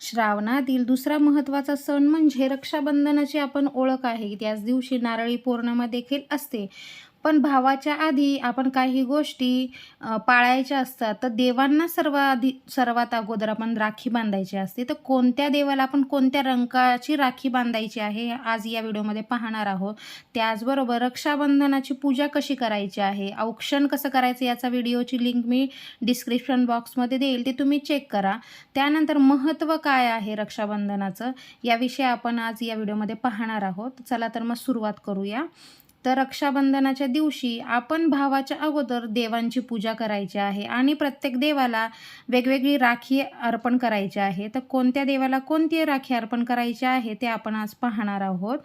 श्रावणातील दुसरा महत्त्वाचा सण म्हणजे रक्षाबंधनाची आपण ओळख आहे. त्याच दिवशी नारळी पौर्णिमा देखील असते. पण भावाच्या आधी आपण काही गोष्टी पाळायच्या असतात. तर देवांना सर्वाधी सर्वात अगोदर आपण राखी बांधायची असते. तर कोणत्या देवाला आपण कोणत्या रंगाची राखी बांधायची आहे आज या व्हिडिओमध्ये पाहणार आहोत. त्याचबरोबर रक्षाबंधनाची पूजा कशी करायची आहे औक्षण कसं करायचं याचा व्हिडिओची लिंक मी डिस्क्रिप्शन बॉक्समध्ये देईल ते तुम्ही चेक करा. त्यानंतर महत्त्व काय आहे रक्षाबंधनाचं याविषयी आपण आज या व्हिडिओमध्ये पाहणार आहोत. चला तर मग सुरुवात करूया. तर रक्षाबंधनाच्या दिवशी आपण भावाच्या अगोदर देवांची पूजा करायची आहे आणि प्रत्येक देवाला वेगवेगळी राखी अर्पण करायची आहे. तर कोणत्या देवाला कोणती राखी अर्पण करायची आहे ते आपण आज पाहणार आहोत.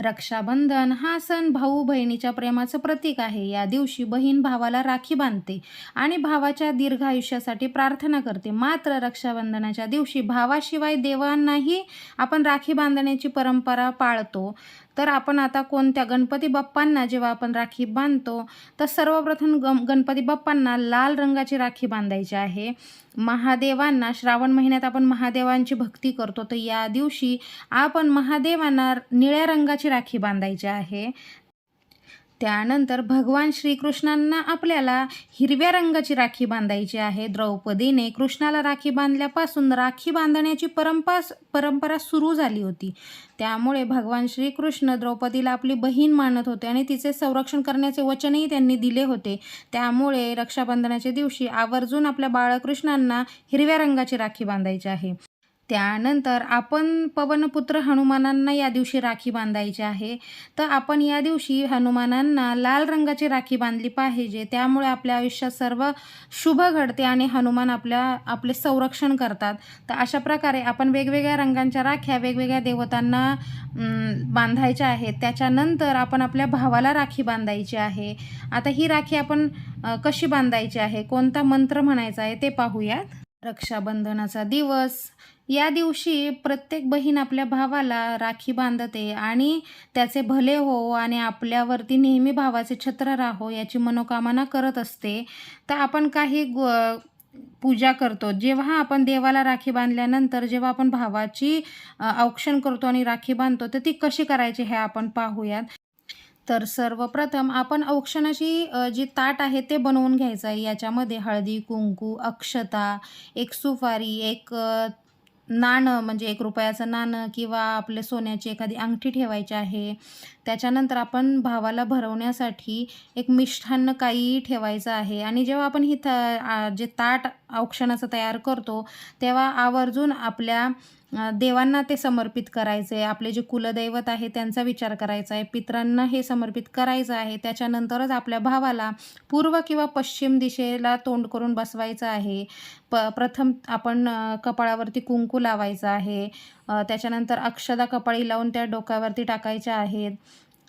रक्षाबंधन हा सण भाऊ बहिणीच्या प्रेमाचं प्रतीक आहे. या दिवशी बहीण भावाला राखी बांधते आणि भावाच्या दीर्घ आयुष्यासाठी प्रार्थना करते. मात्र रक्षाबंधनाच्या दिवशी भावाशिवाय देवांनाही आपण राखी बांधण्याची परंपरा पाळतो. तर आपण आता कोणत्या गणपती बाप्पांना जेव्हा आपण राखी बांधतो तर सर्वप्रथम गम गणपती बाप्पांना लाल रंगाची राखी बांधायची आहे. महादेवांना श्रावण महिन्यात आपण महादेवांची भक्ती करतो. तर या दिवशी आपण महादेवांना निळ्या रंगाची राखी बांधायची आहे. त्यानंतर भगवान श्रीकृष्णांना आपल्याला हिरव्या रंगाची राखी बांधायची आहे. द्रौपदीने कृष्णाला राखी बांधल्यापासून राखी बांधण्याची परंपरा परंपरा सुरू झाली होती. त्यामुळे भगवान श्रीकृष्ण द्रौपदीला आपली बहीण मानत होते आणि तिचे संरक्षण करण्याचे वचनही त्यांनी दिले होते. त्यामुळे रक्षाबंधनाच्या दिवशी आवर्जून आपल्या बाळकृष्णांना हिरव्या रंगाची राखी बांधायची आहे. त्यानंतर आपण पवनपुत्र हनुमानांना या दिवशी राखी बांधायची आहे. तर आपण या दिवशी हनुमानांना लाल रंगाची राखी बांधली पाहिजे. त्यामुळे आपल्या आयुष्यात सर्व शुभ घडते आणि हनुमान आपल्या आपले संरक्षण करतात. तर अशा प्रकारे आपण वेगवेगळ्या रंगांच्या राख्या वेगवेगळ्या देवतांना बांधायच्या आहेत. त्याच्यानंतर आपण आपल्या भावाला राखी बांधायची आहे. आता ही राखी आपण कशी बांधायची आहे? कोणता मंत्र म्हणायचा आहे ते पाहूयात. रक्षाबंधनाचा दिवस. या दिवशी प्रत्येक बहीण आपल्या भावाला राखी बांधते आणि त्याचे भले हो आणि आपल्यावरती नेहमी भावाचे छत्र राहो याची मनोकामना करत असते. तर आपण काही ग पूजा करतो. जेव्हा आपण देवाला राखी बांधल्यानंतर जेव्हा आपण भावाची औक्षण करतो आणि राखी बांधतो तर ती कशी करायची हे आपण पाहूयात. तर सर्वप्रथम आपण औक्षणाची जी ताट आहे ते बनवून घ्यायचं आहे. याच्यामध्ये हळदी कुंकू अक्षता एक सुपारी एक नाणं म्हणजे एक रुपयाचं नाणं किंवा आपले सोन्याची एखादी अंगठी ठेवायची आहे. त्याच्यानंतर आपण भावाला भरवण्यासाठी एक मिष्ठान्न काही ठेवायचं आहे. आणि जेव्हा आपण ही त जे ताट औक्षणाचं तयार करतो तेव्हा आवर्जून आपल्या देवांना ते समर्पित करायचे आपले जे कुलदैवत आहे त्यांचा विचार करायचा आहे पितरांना हे समर्पित करायचं आहे. त्याच्यानंतरच आपल्या भावाला पूर्व किंवा पश्चिम दिशेला तोंड करून बसवायचं आहे. प प्रथम आपण कपाळावरती कुंकू लावायचं आहे. त्याच्यानंतर अक्षदा कपाळी लावून त्या डोक्यावरती टाकायच्या आहेत.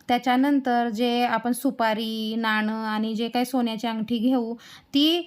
त्याच्यानंतर जे आपण सुपारी नाणं आणि जे काही सोन्याची अंगठी घेऊ ती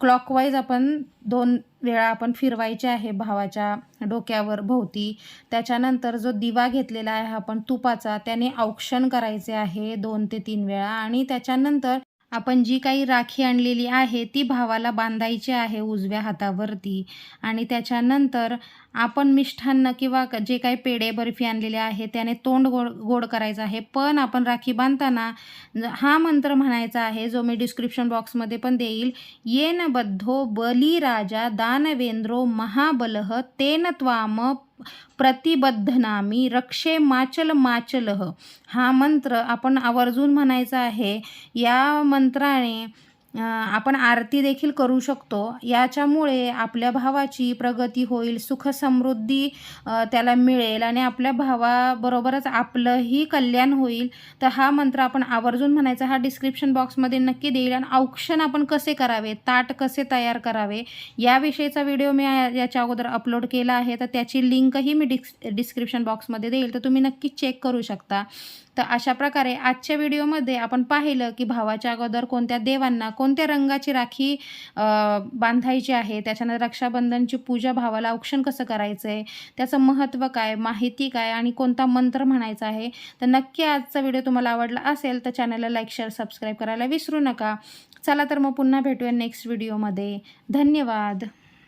क्लॉकवाईज आपण दोन वेळा आपण फिरवायचे आहे भावाच्या डोक्यावर भोवती. त्याच्यानंतर जो दिवा घेतलेला आहे आपण तुपाचा त्याने औक्षण करायचे आहे दोन ते तीन वेळा आणि त्याच्यानंतर आपण जी काही राखी आणलेली आहे ती भावाला बांधायची आहे उजव्या हातावरती. आणि त्याच्यानंतर आपण मिष्ठान्न किंवा क- जे काही पेढे बर्फी आणलेले आहे त्याने तोंड गोड गोड करायचं आहे. पण आपण राखी बांधताना हा मंत्र म्हणायचा आहे जो मी डिस्क्रिप्शन बॉक्समध्ये पण देईल. येन बद्धो बली राजा दानवेंद्रो महाबलह तेन त्वाम प्रतिबद्धनामी रक्षे माचल माचलह हा मंत्र आपण आवर्जून म्हणायचा आहे. या मंत्राने आपण आरती देखील करू शकतो. याच्यामुळे आपल्या भावाची प्रगती होईल सुख समृद्धी त्याला मिळेल आणि आपल्या भावाबरोबरच आपलंही कल्याण होईल. तर हा मंत्र आपण आवर्जून म्हणायचा हा डिस्क्रिप्शन बॉक्समध्ये नक्की देईल आणि औक्षण आपण कसे करावे ताट कसे तयार करावे याविषयीचा व्हिडिओ मी या- याच्या अगोदर अपलोड केला आहे. तर त्याची लिंकही मी डिस् डिस्क्रिप्शन बॉक्समध्ये देईल. तर तुम्ही नक्की चेक करू शकता. तर अशा प्रकारे आजच्या व्हिडिओमध्ये आपण पाहिलं की भावाच्या अगोदर कोणत्या देवांना कोण कोणत्या रंगाची राखी बांधायची आहे त्याच्यानंतर रक्षाबंधनची पूजा भावाला औक्षण कसं करायचं आहे त्याचं महत्त्व काय माहिती काय आणि कोणता मंत्र म्हणायचा आहे तर नक्की आजचा व्हिडिओ तुम्हाला आवडला असेल तर चॅनलला लाईक शेअर सबस्क्राईब करायला विसरू नका. चला तर मग पुन्हा भेटूया नेक्स्ट व्हिडिओमध्ये. धन्यवाद.